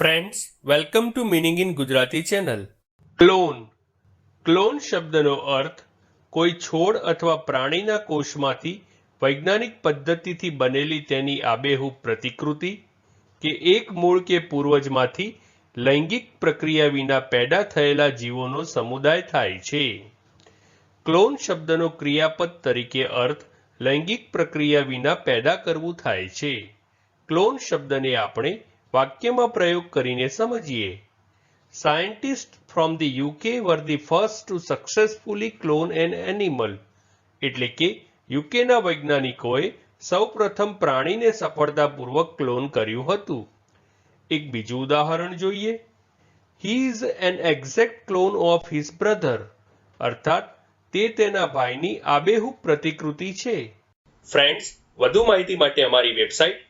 Friends welcome to meaning in Gujarati channel clone clone શબ્દનો અર્થ, કોઈ છોડ અથવા પ્રાણીના કોષમાંથી વૈજ્ઞાનિક પદ્ધતિથી બનેલી તેની આબેહૂબ પ્રતિકૃતિ કે એક મૂળ કે પૂર્વજમાંથી લૈંગિક પ્રક્રિયા વિના પેદા થયેલા જીવોનો સમુદાય થાય છે. ક્લોન શબ્દનો ક્રિયાપદ તરીકે અર્થ, લૈંગિક પ્રક્રિયા વિના પેદા કરવું થાય છે. ક્લોન શબ્દને આપણે વાક્યમાં પ્રયોગ કરીને સમજીએ. Scientist from the UK were the first to successfully clone an animal એટલે કે યુકેના વૈજ્ઞાનિકોએ સૌપ્રથમ પ્રાણીને સફળતાપૂર્વક ક્લોન કર્યું હતું. એક બીજું ઉદાહરણ જોઈએ. He is an exact clone of his brother અર્થાત, તે તેના ભાઈની આબેહૂબ પ્રતિકૃતિ છે. ફ્રેન્ડ્સ વધુ માહિતી માટે અમારી website